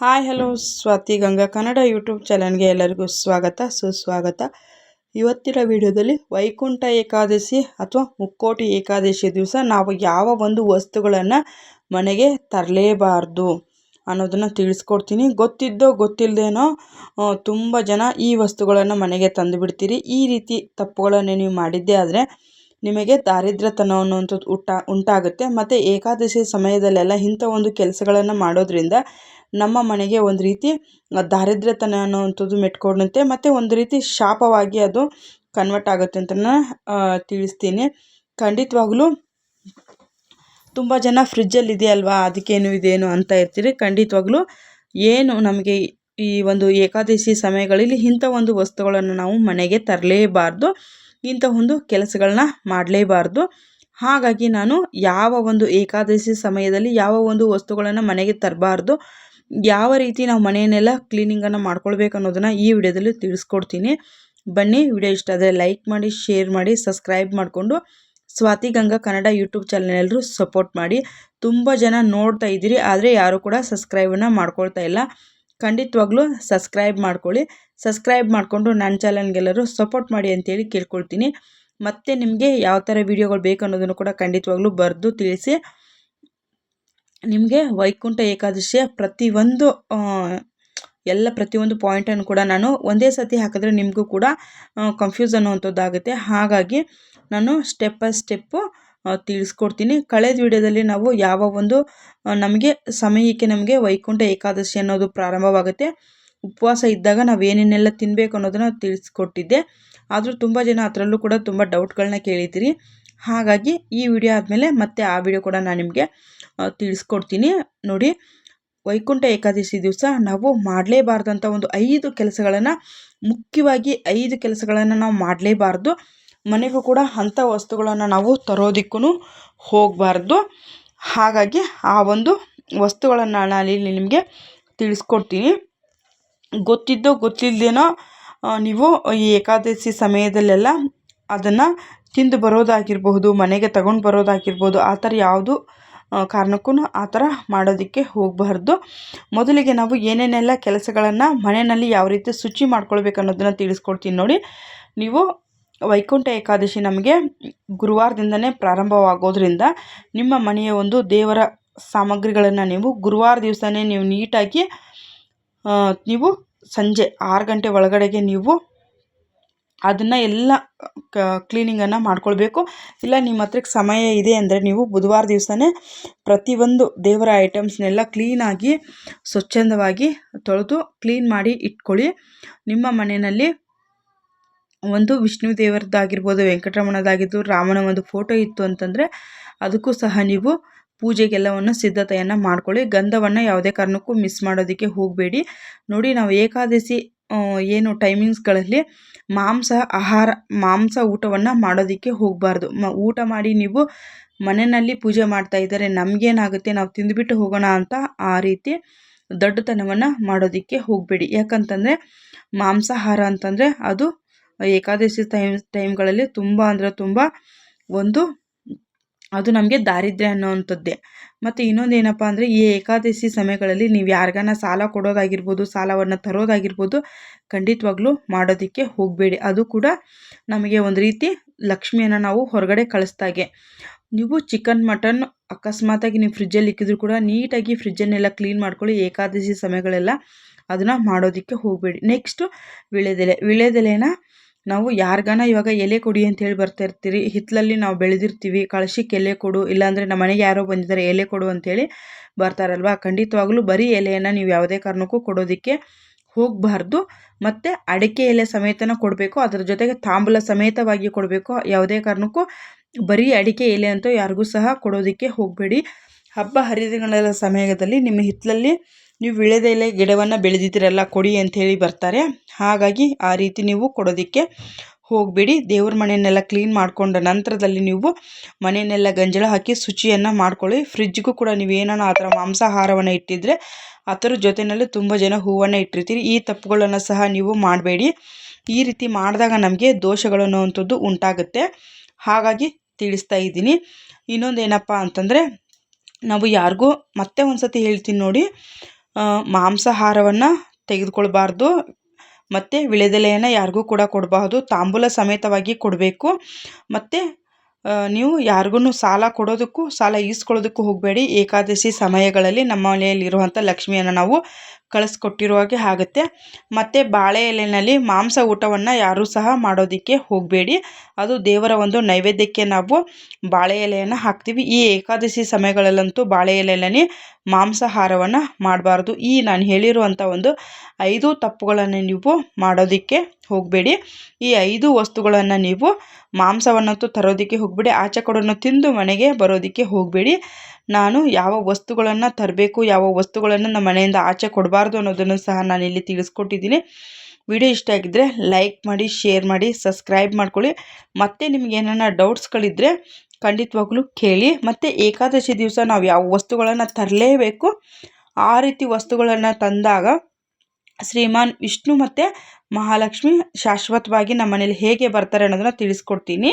Hi, hello, Swathi Ganga Kannada YouTube ಚಾನಲ್ಗೆ ಎಲ್ಲರಿಗೂ ಸ್ವಾಗತ, ಸುಸ್ವಾಗತ. ಇವತ್ತಿನ ವಿಡಿಯೋದಲ್ಲಿ ವೈಕುಂಠ ಏಕಾದಶಿ ಅಥವಾ ಮುಕ್ಕೋಟಿ ಏಕಾದಶಿ ದಿವಸ ನಾವು ಯಾವ ಒಂದು ವಸ್ತುಗಳನ್ನು ಮನೆಗೆ ತರಲೇಬಾರ್ದು ಅನ್ನೋದನ್ನು ತಿಳಿಸ್ಕೊಡ್ತೀನಿ. ಗೊತ್ತಿದ್ದೋ ಗೊತ್ತಿಲ್ಲದೇನೋ ತುಂಬ ಜನ ಈ ವಸ್ತುಗಳನ್ನು ಮನೆಗೆ ತಂದು ಬಿಡ್ತೀರಿ. ಈ ರೀತಿ ತಪ್ಪುಗಳನ್ನು ನೀವು ಮಾಡಿದ್ದೇ ಆದರೆ ನಿಮಗೆ ದಾರಿದ್ರ್ಯತನ ಅನ್ನುವಂಥದ್ದು ಉಂಟಾ, ಉಂಟಾಗುತ್ತೆ. ಮತ್ತು ಏಕಾದಶಿ ಸಮಯದಲ್ಲೆಲ್ಲ ಇಂಥ ಒಂದು ಕೆಲಸಗಳನ್ನು ಮಾಡೋದ್ರಿಂದ ನಮ್ಮ ಮನೆಗೆ ಒಂದು ರೀತಿ ದಾರಿದ್ರ್ಯತನ ಅನ್ನುವಂಥದ್ದು ಮೆಟ್ಕೊಂಡಂತೆ, ಮತ್ತು ಒಂದು ರೀತಿ ಶಾಪವಾಗಿ ಅದು ಕನ್ವರ್ಟ್ ಆಗುತ್ತೆ ಅಂತ ತಿಳಿಸ್ತೀನಿ. ಖಂಡಿತವಾಗ್ಲೂ ತುಂಬ ಜನ ಫ್ರಿಜ್ಜಲ್ಲಿ ಇದೆಯಲ್ವಾ ಅದಕ್ಕೇನು ಇದೇನು ಅಂತ ಇರ್ತೀರಿ. ಖಂಡಿತವಾಗ್ಲೂ ಏನು ನಮಗೆ ಈ ಒಂದು ಏಕಾದಶಿ ಸಮಯಗಳಲ್ಲಿ ಇಂಥ ಒಂದು ವಸ್ತುಗಳನ್ನು ನಾವು ಮನೆಗೆ ತರಲೇಬಾರ್ದು, ಇಂಥ ಒಂದು ಕೆಲಸಗಳನ್ನ ಮಾಡಲೇಬಾರ್ದು. ಹಾಗಾಗಿ ನಾನು ಯಾವ ಒಂದು ಏಕಾದಶಿ ಸಮಯದಲ್ಲಿ ಯಾವ ಒಂದು ವಸ್ತುಗಳನ್ನು ಮನೆಗೆ ತರಬಾರ್ದು ಯಾವ ರೀತಿ ನಾವು ಮನೆಯನ್ನೆಲ್ಲ ಕ್ಲೀನಿಂಗನ್ನು ಮಾಡ್ಕೊಳ್ಬೇಕು ಅನ್ನೋದನ್ನು ಈ ವಿಡಿಯೋದಲ್ಲಿ ತಿಳಿಸ್ಕೊಡ್ತೀನಿ. ಬನ್ನಿ, ವಿಡಿಯೋ ಇಷ್ಟ ಆದರೆ ಲೈಕ್ ಮಾಡಿ ಶೇರ್ ಮಾಡಿ ಸಬ್ಸ್ಕ್ರೈಬ್ ಮಾಡಿಕೊಂಡು ಸ್ವಾತಿ ಗಂಗಾ ಕನ್ನಡ ಯೂಟ್ಯೂಬ್ ಚಾನಲ್ ಎಲ್ಲರೂ ಸಪೋರ್ಟ್ ಮಾಡಿ. ತುಂಬ ಜನ ನೋಡ್ತಾ ಇದ್ದೀರಿ, ಆದರೆ ಯಾರು ಕೂಡ ಸಬ್ಸ್ಕ್ರೈಬನ್ನು ಮಾಡ್ಕೊಳ್ತಾ ಇಲ್ಲ. ಖಂಡಿತವಾಗ್ಲೂ ಸಬ್ಸ್ಕ್ರೈಬ್ ಮಾಡ್ಕೊಳ್ಳಿ. ಸಬ್ಸ್ಕ್ರೈಬ್ ಮಾಡಿಕೊಂಡು ನನ್ನ ಚಾನಲ್ಗೆಲ್ಲರೂ ಸಪೋರ್ಟ್ ಮಾಡಿ ಅಂತೇಳಿ ಕೇಳ್ಕೊಳ್ತೀನಿ. ಮತ್ತು ನಿಮಗೆ ಯಾವ ಥರ ವೀಡಿಯೋಗಳು ಬೇಕು ಅನ್ನೋದನ್ನು ಕೂಡ ಖಂಡಿತವಾಗ್ಲೂ ಬರೆದು ತಿಳಿಸಿ. ನಿಮಗೆ ವೈಕುಂಠ ಏಕಾದಶಿಯ ಪ್ರತಿಯೊಂದು ಎಲ್ಲ ಪ್ರತಿಯೊಂದು ಪಾಯಿಂಟನ್ನು ಕೂಡ ನಾನು ಒಂದೇ ಸತಿ ಹಾಕಿದ್ರೆ ನಿಮಗೂ ಕೂಡ ಕನ್ಫ್ಯೂಸ್ ಅನ್ನುವಂಥದ್ದಾಗುತ್ತೆ. ಹಾಗಾಗಿ ನಾನು ಸ್ಟೆಪ್ ಬೈ ಸ್ಟೆಪ್ಪು ತಿಳಿಸ್ಕೊಡ್ತೀನಿ. ಕಳೆದ ವಿಡಿಯೋದಲ್ಲಿ ನಾವು ಯಾವ ಒಂದು ನಮಗೆ ಸಮಯಕ್ಕೆ ನಮಗೆ ವೈಕುಂಠ ಏಕಾದಶಿ ಅನ್ನೋದು ಪ್ರಾರಂಭವಾಗುತ್ತೆ. ಉಪವಾಸ ಇದ್ದಾಗ ನಾವು ಏನೇನೆಲ್ಲ ತಿನ್ನಬೇಕು ಅನ್ನೋದನ್ನು ತಿಳಿಸ್ಕೊಟ್ಟಿದ್ದೆ. ಆದರೂ ತುಂಬ ಜನ ಅದರಲ್ಲೂ ಕೂಡ ತುಂಬ ಡೌಟ್ಗಳನ್ನ ಕೇಳಿದ್ದೀರಿ. ಹಾಗಾಗಿ ಈ ವಿಡಿಯೋ ಆದಮೇಲೆ ಮತ್ತೆ ಆ ವಿಡಿಯೋ ಕೂಡ ನಾನು ನಿಮಗೆ ತಿಳಿಸ್ಕೊಡ್ತೀನಿ. ನೋಡಿ, ವೈಕುಂಠ ಏಕಾದಶಿ ದಿವಸ ನಾವು ಮಾಡಲೇಬಾರ್ದಂಥ ಒಂದು ಐದು ಕೆಲಸಗಳನ್ನು, ಮುಖ್ಯವಾಗಿ ಐದು ಕೆಲಸಗಳನ್ನು ನಾವು ಮಾಡಲೇಬಾರ್ದು. ಮನೆಗೂ ಕೂಡ ಅಂಥ ವಸ್ತುಗಳನ್ನು ನಾವು ತರೋದಕ್ಕೂ ಹೋಗಬಾರ್ದು. ಹಾಗಾಗಿ ಆ ಒಂದು ವಸ್ತುಗಳನ್ನು ನಾನು ಇಲ್ಲಿ ನಿಮಗೆ ತಿಳಿಸ್ಕೊಡ್ತೀನಿ. ಗೊತ್ತಿದ್ದೋ ಗೊತ್ತಿಲ್ಲದೇನೋ ನೀವು ಈ ಏಕಾದಶಿ ಸಮಯದಲ್ಲೆಲ್ಲ ಅದನ್ನು ತಿಂದು ಬರೋದಾಗಿರಬಹುದು, ಮನೆಗೆ ತಗೊಂಡು ಬರೋದಾಗಿರ್ಬೋದು, ಆ ಥರ ಯಾವುದು ಕಾರಣಕ್ಕೂ ಆ ಥರ ಮಾಡೋದಕ್ಕೆ ಹೋಗಬಾರ್ದು. ಮೊದಲಿಗೆ ನಾವು ಏನೇನೆಲ್ಲ ಕೆಲಸಗಳನ್ನು ಮನೆಯಲ್ಲಿ ಯಾವ ರೀತಿ ಶುಚಿ ಮಾಡ್ಕೊಳ್ಬೇಕು ಅನ್ನೋದನ್ನು ತಿಳಿಸ್ಕೊಡ್ತೀನಿ ನೋಡಿ. ನೀವು ವೈಕುಂಠ ಏಕಾದಶಿ ನಮಗೆ ಗುರುವಾರದಿಂದನೇ ಪ್ರಾರಂಭವಾಗೋದ್ರಿಂದ ನಿಮ್ಮ ಮನೆಯ ಒಂದು ದೇವರ ಸಾಮಗ್ರಿಗಳನ್ನು ನೀವು ಗುರುವಾರ ದಿವಸನೇ ನೀವು ನೀಟಾಗಿ ನೀವು ಸಂಜೆ ಆರು ಗಂಟೆ ಒಳಗಡೆಗೆ ನೀವು ಅದನ್ನು ಎಲ್ಲ ಕ್ಲೀನಿಂಗನ್ನು ಮಾಡ್ಕೊಳ್ಬೇಕು. ಇಲ್ಲ, ನಿಮ್ಮ ಹತ್ರಕ್ಕೆ ಸಮಯ ಇದೆ ಅಂದರೆ ನೀವು ಬುಧವಾರ ದಿವಸನೇ ಪ್ರತಿಯೊಂದು ದೇವರ ಐಟಮ್ಸ್ನೆಲ್ಲ ಕ್ಲೀನಾಗಿ ಸ್ವಚ್ಛಂದವಾಗಿ ತೊಳೆದು ಕ್ಲೀನ್ ಮಾಡಿ ಇಟ್ಕೊಳ್ಳಿ. ನಿಮ್ಮ ಮನೆಯಲ್ಲಿ ಒಂದು ವಿಷ್ಣು ದೇವರದ್ದಾಗಿರ್ಬೋದು, ವೆಂಕಟರಮಣದಾಗಿದ್ದು, ರಾಮನ ಒಂದು ಫೋಟೋ ಇತ್ತು ಅಂತಂದರೆ ಅದಕ್ಕೂ ಸಹ ನೀವು ಪೂಜೆಗೆಲ್ಲವನ್ನು ಸಿದ್ಧತೆಯನ್ನು ಮಾಡ್ಕೊಳ್ಳಿ. ಗಂಧವನ್ನು ಯಾವುದೇ ಕಾರಣಕ್ಕೂ ಮಿಸ್ ಮಾಡೋದಕ್ಕೆ ಹೋಗಬೇಡಿ. ನೋಡಿ, ನಾವು ಏಕಾದಶಿ ಏನು ಟೈಮಿಂಗ್ಸ್ಗಳಲ್ಲಿ ಮಾಂಸ ಆಹಾರ, ಮಾಂಸ ಊಟವನ್ನು ಮಾಡೋದಕ್ಕೆ ಹೋಗಬಾರ್ದು. ಮ, ಊಟ ಮಾಡಿ ನೀವು ಮನೆಯಲ್ಲಿ ಪೂಜೆ ಮಾಡ್ತಾ ಇದ್ದಾರೆ ನಮಗೇನಾಗುತ್ತೆ, ನಾವು ತಿಂದುಬಿಟ್ಟು ಹೋಗೋಣ ಅಂತ ಆ ರೀತಿ ದೊಡ್ಡತನವನ್ನು ಮಾಡೋದಕ್ಕೆ ಹೋಗಬೇಡಿ. ಯಾಕಂತಂದರೆ ಮಾಂಸಾಹಾರ ಅಂತಂದರೆ ಅದು ಏಕಾದಶಿ ಟೈಮ್ ಟೈಮ್ಗಳಲ್ಲಿ ತುಂಬ ಅಂದರೆ ತುಂಬ ಒಂದು ಅದು ನಮಗೆ ದಾರಿದ್ರ್ಯ ಅನ್ನೋವಂಥದ್ದೇ ಮತ್ತು ಇನ್ನೊಂದು ಏನಪ್ಪ ಅಂದರೆ ಈ ಏಕಾದಶಿ ಸಮಯಗಳಲ್ಲಿ ನೀವು ಯಾರಿಗಾನ ಸಾಲ ಕೊಡೋದಾಗಿರ್ಬೋದು, ಸಾಲವನ್ನು ತರೋದಾಗಿರ್ಬೋದು, ಖಂಡಿತವಾಗ್ಲೂ ಮಾಡೋದಕ್ಕೆ ಹೋಗಬೇಡಿ. ಅದು ಕೂಡ ನಮಗೆ ಒಂದು ರೀತಿ ಲಕ್ಷ್ಮಿಯನ್ನು ನಾವು ಹೊರಗಡೆ ಕಳಿಸ್ದಾಗೆ ನೀವು ಚಿಕನ್ ಮಟನ್ ಅಕಸ್ಮಾತಾಗಿ ನೀವು ಫ್ರಿಜ್ಜಲ್ಲಿ ಇಕ್ಕಿದ್ರು ಕೂಡ ನೀಟಾಗಿ ಫ್ರಿಜ್ಜನ್ನೆಲ್ಲ ಕ್ಲೀನ್ ಮಾಡ್ಕೊಳ್ಳಿ, ಏಕಾದಶಿ ಸಮಯಗಳೆಲ್ಲ ಅದನ್ನು ಮಾಡೋದಕ್ಕೆ ಹೋಗಬೇಡಿ. ನೆಕ್ಸ್ಟು ವಿಳೆದೆಲೆ. ವಿಳೆದೆಲೆನ ನಾವು ಯಾರಿಗಾನ ಇವಾಗ ಎಲೆ ಕೊಡಿ ಅಂತ ಹೇಳಿ ಬರ್ತಾ ಇರ್ತೀರಿ ಹಿತ್ತಲಲ್ಲಿ ನಾವು ಬೆಳೆದಿರ್ತೀವಿ. ಕಳಶಕ್ಕೆ ಎಲೆ ಕೊಡು, ಇಲ್ಲಾಂದರೆ ನಮ್ಮ ಮನೆಗೆ ಯಾರೋ ಬಂದಿದ್ದಾರೆ, ಎಲೆ ಕೊಡು ಅಂಥೇಳಿ ಬರ್ತಾರಲ್ವ? ಖಂಡಿತವಾಗ್ಲೂ ಬರೀ ಎಲೆಯನ್ನು ನೀವು ಯಾವುದೇ ಕಾರಣಕ್ಕೂ ಕೊಡೋದಕ್ಕೆ ಹೋಗಬಾರ್ದು. ಮತ್ತು ಅಡಿಕೆ ಎಲೆ ಸಮೇತನ ಕೊಡಬೇಕು. ಅದರ ಜೊತೆಗೆ ತಾಂಬೂಲ ಸಮೇತವಾಗಿ ಕೊಡಬೇಕು. ಯಾವುದೇ ಕಾರಣಕ್ಕೂ ಬರೀ ಅಡಿಕೆ ಎಲೆ ಅಂತೂ ಯಾರಿಗೂ ಸಹ ಕೊಡೋದಕ್ಕೆ ಹೋಗಬೇಡಿ. ಹಬ್ಬ ಹರಿದಿನಗಳ ಸಮಯದಲ್ಲಿ ನಿಮ್ಮ ಹಿತ್ತಲಲ್ಲಿ ನೀವು ವಿಳೆದೆಲೆ ಗಿಡವನ್ನು ಬೆಳೆದಿದ್ದೀರಲ್ಲ, ಕೊಡಿ ಅಂಥೇಳಿ ಬರ್ತಾರೆ. ಹಾಗಾಗಿ ಆ ರೀತಿ ನೀವು ಕೊಡೋದಕ್ಕೆ ಹೋಗಬೇಡಿ. ದೇವ್ರ ಮನೆಯನ್ನೆಲ್ಲ ಕ್ಲೀನ್ ಮಾಡಿಕೊಂಡ ನಂತರದಲ್ಲಿ ನೀವು ಮನೆಯನ್ನೆಲ್ಲ ಗಂಜಲ ಹಾಕಿ ಶುಚಿಯನ್ನು ಮಾಡ್ಕೊಳ್ಳಿ. ಫ್ರಿಜ್ಗೂ ಕೂಡ ನೀವು ಏನಾನ ಆ ಥರ ಮಾಂಸಾಹಾರವನ್ನು ಇಟ್ಟಿದ್ದರೆ ಅದರ ಜೊತೆಯಲ್ಲಿ ತುಂಬ ಜನ ಹೂವನ್ನು ಇಟ್ಟಿರ್ತೀರಿ. ಈ ತಪ್ಪುಗಳನ್ನು ಸಹ ನೀವು ಮಾಡಬೇಡಿ. ಈ ರೀತಿ ಮಾಡಿದಾಗ ನಮಗೆ ದೋಷಗಳು ಅನ್ನುವಂಥದ್ದು ಉಂಟಾಗುತ್ತೆ. ಹಾಗಾಗಿ ತಿಳಿಸ್ತಾ ಇದ್ದೀನಿ. ಇನ್ನೊಂದು ಏನಪ್ಪ ಅಂತಂದರೆ, ನಾವು ಯಾರಿಗೂ ಮತ್ತೆ ಒಂದು ಸತಿ ಹೇಳ್ತೀನಿ ನೋಡಿ. ಮಾಂಸಾಹಾರವನ್ನು ತೆಗೆದುಕೊಳ್ಬಾರ್ದು. ಮತ್ತು ವಿಳೆದೆಲೆಯನ್ನು ಯಾರಿಗೂ ಕೂಡ ಕೊಡಬಾರ್ದು. ತಾಂಬೂಲ ಸಮೇತವಾಗಿ ಕೊಡಬೇಕು. ಮತ್ತು ನೀವು ಯಾರಿಗೂ ಸಾಲ ಕೊಡೋದಕ್ಕೂ, ಸಾಲ ಈಸ್ಕೊಳ್ಳೋದಕ್ಕೂ ಹೋಗಬೇಡಿ. ಏಕಾದಶಿ ಸಮಯಗಳಲ್ಲಿ ನಮ್ಮ ಮನೆಯಲ್ಲಿರುವಂಥ ಲಕ್ಷ್ಮಿಯನ್ನು ನಾವು ಕಳಿಸ್ಕೊಟ್ಟಿರೋ ಹಾಗೆ ಆಗುತ್ತೆ. ಮತ್ತು ಬಾಳೆ ಎಲೆಯಲ್ಲಿ ಮಾಂಸ ಊಟವನ್ನು ಯಾರೂ ಸಹ ಮಾಡೋದಕ್ಕೆ ಹೋಗಬೇಡಿ. ಅದು ದೇವರ ಒಂದು ನೈವೇದ್ಯಕ್ಕೆ ನಾವು ಬಾಳೆ ಎಲೆಯನ್ನು ಹಾಕ್ತೀವಿ. ಈ ಏಕಾದಶಿ ಸಮಯಗಳಲ್ಲಂತೂ ಬಾಳೆ ಎಲೆಯಲ್ಲಿ ಮಾಂಸಾಹಾರವನ್ನು ಮಾಡಬಾರ್ದು. ಈ ನಾನು ಹೇಳಿರುವಂಥ ಒಂದು ಐದು ತಪ್ಪುಗಳನ್ನು ನೀವು ಮಾಡೋದಕ್ಕೆ ಹೋಗಬೇಡಿ. ಈ ಐದು ವಸ್ತುಗಳನ್ನು ನೀವು ಮಾಂಸವನ್ನಂತೂ ತರೋದಕ್ಕೆ ಹೋಗಬೇಡಿ. ಆಚೆ ಕೊಡನ್ನು ತಿಂದು ಮನೆಗೆ ಬರೋದಕ್ಕೆ ಹೋಗಬೇಡಿ. ನಾನು ಯಾವ ವಸ್ತುಗಳನ್ನು ತರಬೇಕು, ಯಾವ ವಸ್ತುಗಳನ್ನು ನಮ್ಮ ಮನೆಯಿಂದ ಆಚೆ ಕೊಡಬಾರ್ದು ಅನ್ನೋದನ್ನು ಸಹ ನಾನು ಇಲ್ಲಿ ತಿಳಿಸ್ಕೊಟ್ಟಿದ್ದೀನಿ. ವಿಡಿಯೋ ಇಷ್ಟ ಆಗಿದ್ದರೆ ಲೈಕ್ ಮಾಡಿ, ಶೇರ್ ಮಾಡಿ, ಸಬ್ಸ್ಕ್ರೈಬ್ ಮಾಡ್ಕೊಳ್ಳಿ. ಮತ್ತು ನಿಮ್ಗೆ ಏನಾರ ಡೌಟ್ಸ್ಗಳಿದ್ದರೆ ಖಂಡಿತವಾಗ್ಲೂ ಕೇಳಿ. ಮತ್ತು ಏಕಾದಶಿ ದಿವಸ ನಾವು ಯಾವ ವಸ್ತುಗಳನ್ನು ತರಲೇಬೇಕು, ಆ ರೀತಿ ವಸ್ತುಗಳನ್ನು ತಂದಾಗ ಶ್ರೀಮಾನ್ ವಿಷ್ಣು ಮತ್ತು ಮಹಾಲಕ್ಷ್ಮಿ ಶಾಶ್ವತವಾಗಿ ನಮ್ಮ ಮನೇಲಿ ಹೇಗೆ ಬರ್ತಾರೆ ಅನ್ನೋದನ್ನು ತಿಳಿಸ್ಕೊಡ್ತೀನಿ.